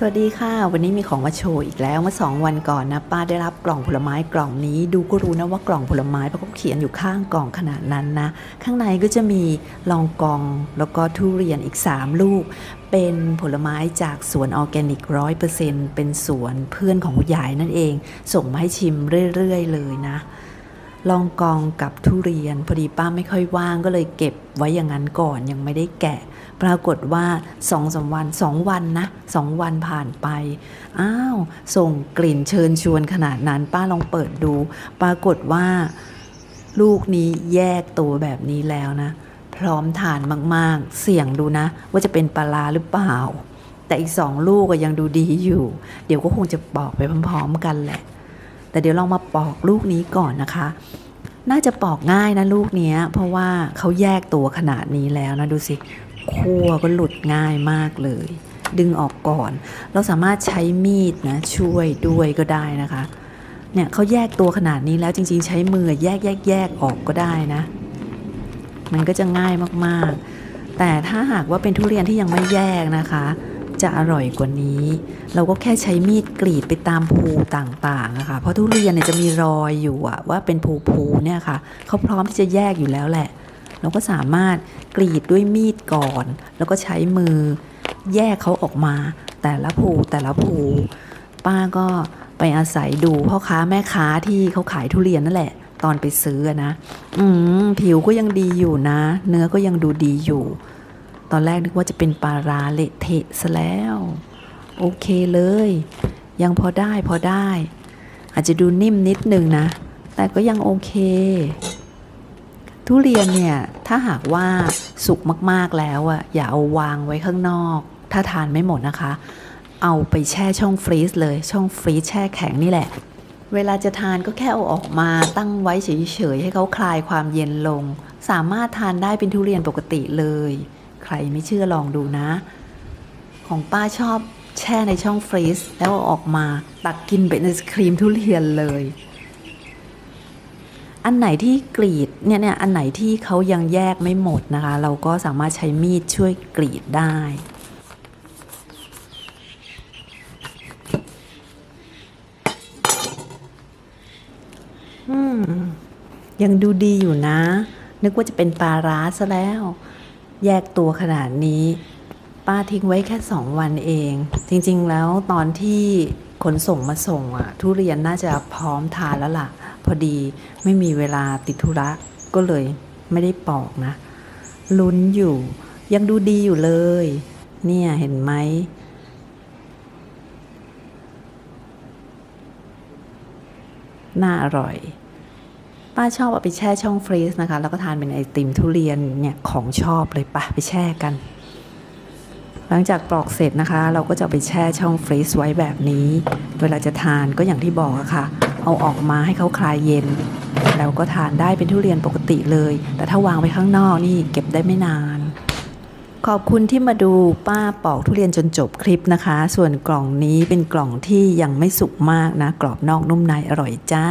สวัสดีค่ะ วันนี้มีของมาโชว์อีกแล้วเมื่อสองวันก่อนนะป้าได้รับกล่องผลไม้กล่องนี้ ดูก็รู้นะว่ากล่องผลไม้เพราะเขาเขียนอยู่ข้างกล่องขนาดนั้นนะข้างในก็จะมีลองกองแล้วก็ทุเรียนอีก 3 ลูก เป็นผลไม้จากสวนออร์แกนิกร้อยเปอร์เซ็นต์เป็นสวนเพื่อนของคุณยายนั่นเอง ส่งมาให้ชิมเรื่อย ๆ เลยนะ ลองกองกับทุเรียน พอดีป้าไม่ค่อยว่างก็เลยเก็บไว้อย่างนั้นก่อนยังไม่ได้แกะ ปรากฏว่าสองสามวันสองวันนะสองวันผ่านไป อ้าว ส่งกลิ่นเชิญชวนขนาดนั้น ป้าลองเปิดดู ปรากฏว่า ลูกนี้แยกตัวแบบนี้แล้วนะ พร้อมทานมากๆ เสี่ยงดูนะ ว่าจะเป็นปลาหรือเปล่า แต่อีกสองลูกก็ยังดูดีอยู่ เดี๋ยวก็คงจะปอกไปพร้อมๆกันแหละ แต่เดี๋ยวลองมาปอกลูกนี้ก่อนนะคะ น่าจะปอกง่ายนะลูกเนี้ย เพราะว่าเขาแยกตัวขนาดนี้แล้วนะดูสิคั่วก็หลุดง่ายมากเลย ดึงออกก่อน เราสามารถใช้มีดนะช่วยด้วยก็ได้นะคะ เนี่ยเขาแยกตัวขนาดนี้แล้วจริง ๆ ใช้มือแยกแยกแยกออกก็ได้นะ มันก็จะง่ายมากๆ แต่ถ้าหากว่าเป็นทุเรียนที่ยังไม่แยกนะคะ จะอร่อยกว่านี้ เราก็แค่ใช้มีดกรีดไปตามภูต่างๆอะค่ะเพราะทุเรียนเนี่ยจะมีรอยอยู่อะว่าเป็นภูภูๆเนี่ยค่ะเขาพร้อมที่จะแยกอยู่แล้วแหละ เราก็สามารถกรีดด้วยมีดก่อน แล้วก็ใช้มือแยกเขาออกมา แต่ละภูแต่ละภูป้าก็ไปอาศัยดูพ่อค้าแม่ค้าที่เขาขายทุเรียนนั่นแหละ ตอนไปซื้อนะ อืมผิวก็ยังดีอยู่นะ เนื้อก็ยังดูดีอยู่ ตอนแรกนึกว่าจะเป็นปลาราเละเทะซะแล้ว โอเคเลย ยังพอได้พอได้ อาจจะดูนิ่มนิดนึงนะ แต่ก็ยังโอเค ทุเรียนเนี่ย ถ้าหากว่าสุกมากๆแล้วอะอย่าเอาวางไว้ข้างนอก ถ้าทานไม่หมดนะคะ เอาไปแช่ช่องฟรีซเลย ช่องฟรีซแช่แข็งนี่แหละ เวลาจะทานก็แค่เอาออกมาตั้งไว้เฉยๆให้เขาคลายความเย็นลง สามารถทานได้เป็นทุเรียนปกติเลย ใครไม่เชื่อลองดูนะ ของป้าชอบแช่ในช่องฟรีซแล้วออกมาตักกินเป็นไอศครีมทุเรียนเลย อันไหนที่กรีดเนี่ยเนี่ยอันไหนที่เขายังแยกไม่หมดนะคะ เราก็สามารถใช้มีดช่วยกรีดได้ยังดูดีอยู่นะ นึกว่าจะเป็นปลาร้าซะแล้ว แยกตัวขนาดนี้ ป้าทิ้งไว้แค่สองวันเอง จริงๆแล้วตอนที่ขนส่งมาส่งอะทุเรียนน่าจะพร้อมทานแล้วล่ะ พอดีไม่มีเวลาติดธุระก็เลยไม่ได้ปอกนะ ลุ้นอยู่ ยังดูดีอยู่เลย เนี่ยเห็นไหมน่าอร่อย ป้าชอบเอาไปแช่ช่องฟรีซนะคะ แล้วก็ทานเป็นไอติมทุเรียนเนี่ยของชอบเลยปะไปแช่กัน หลังจากปลอกเสร็จนะคะ เราก็จะไปแช่ช่องฟรีซไว้แบบนี้ เวลาจะทานก็อย่างที่บอกอะค่ะ เอาออกมาให้เขาคลายเย็น แล้วก็ทานได้เป็นทุเรียนปกติเลย แต่ถ้าวางไว้ข้างนอกนี่เก็บได้ไม่นานขอบคุณที่มาดูป้าปอกทุเรียนจนจบคลิปนะคะ ส่วนกล่องนี้เป็นกล่องที่ยังไม่สุกมากนะ กรอบนอกนุ่มในอร่อยจ้า